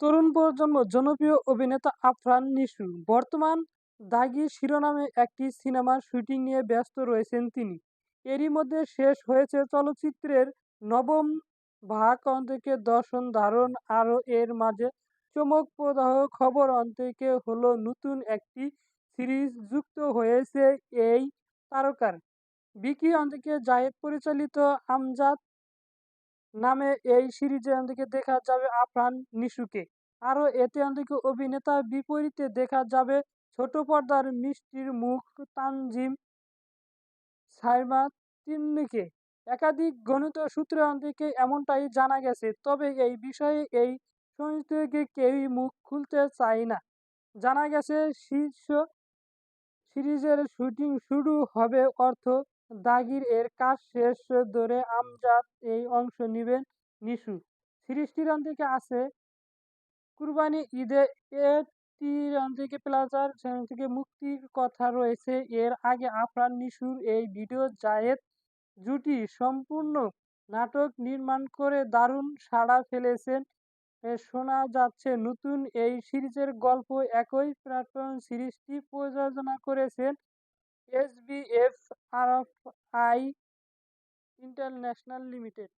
তরুণ প্রজন্ম জনপ্রিয় অভিনেতা আফরান নিশু। বর্তমান দাগি শিরোনামে একটি সিনেমার শুটিং নিয়ে ব্যস্ত রয়েছেন তিনি। এরই মধ্যে শেষ হয়েছে চলচ্চিত্রের নবম ভাগ। অন্তকে দর্শন ধারণ আরও এর মাঝে চমক প্রদাহ খবর অন্তকে হলো নতুন একটি সিরিজ যুক্ত হয়েছে এই তারকার। বিকি অন্তকে জায়েদ পরিচালিত আমজাদ নামে এই সিরিজে অন্তকে দেখা যাবে আফরান নিশুকে। আরও এতে অন্তকে অভিনেতার বিপরীতে দেখা যাবে ছোট পর্দার মিষ্টির মুখ তানজিম, সাইমা তিন্নিকে। একাধিক গণিত সূত্রে অন্তকে এমনটাই জানা গেছে, তবে এই বিষয়ে এই সংস্থাকে কেউই মুখ খুলতে চায় না। জানা গেছে, শীর্ষ সিরিজের শুটিং শুরু হবে অর্থ দাগির এর কাজ শেষ ধরে আমজাদ এই অংশ নেবেন নিশু। সিরিজটির থেকে আছে কুরবানি ঈদে। থেকে প্লাজার থেকে মুক্তির কথা রয়েছে। এর আগে আফরান নিশুর এই ভিডিও জায়েদ জুটি সম্পূর্ণ নাটক নির্মাণ করে দারুণ সাড়া ফেলেছেন। শোনা যাচ্ছে, নতুন এই সিরিজের গল্প একই প্ল্যাটফর্ম সিরিজটি প্রযোজনা করেছেন এসবিএফ আরএফআই ইন্টারন্যাশনাল লিমিটেড